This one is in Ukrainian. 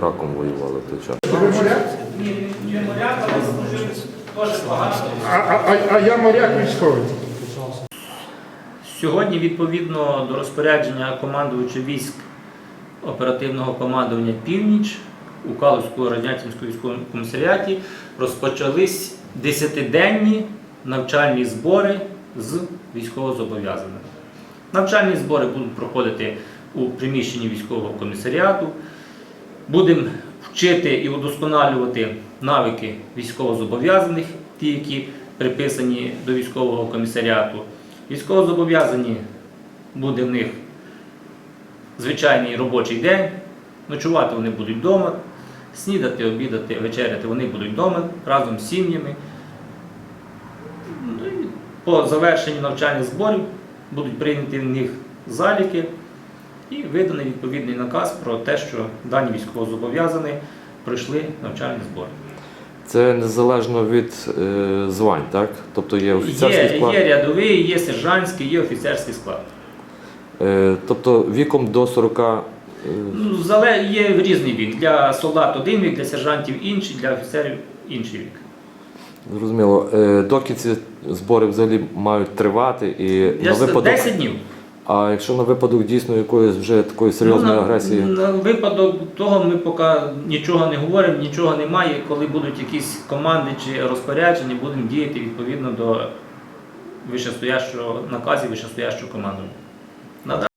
раком воювали в той час. Ви моряк? Ні, не моряк, але служив теж багато. А, а, а- а я моряк військовий. Сьогодні, відповідно до розпорядження командувача військ оперативного командування Північ у Калузькому радянському військовому комісаріаті розпочались десятиденні навчальні збори з військовозобов'язаними. Навчальні збори будуть проходити у приміщенні військового комісаріату. Будемо вчити і удосконалювати навики військовозобов'язаних, ті, які приписані до військового комісаріату. Військовозобов'язані буде в них звичайний робочий день. Ночувати вони будуть вдома, снідати, обідати, вечеряти вони будуть вдома разом з сім'ями. Ну, по завершенні навчальних зборів будуть прийняті в них заліки і виданий відповідний наказ про те, що дані військовозобов'язані пройшли навчальні збори. Це незалежно від е, звань, так? Тобто є офіцерський Є, склад. є рядовий, є сержантський, є офіцерський склад. Е, тобто віком до 40. е, Ну, зале- є різний вік. Для солдат один вік, для сержантів інший, для офіцерів інший вік. Зрозуміло. Е, доки ці збори взагалі мають тривати і Я на випадок. 10 днів. А якщо на випадок дійсно якоїсь вже такої серйозної Ну, на, агресії, На випадок того ми поки нічого не говоримо, нічого немає. Коли будуть якісь команди чи розпорядження, будемо діяти відповідно до вищестоящого наказів вищестоящого командування.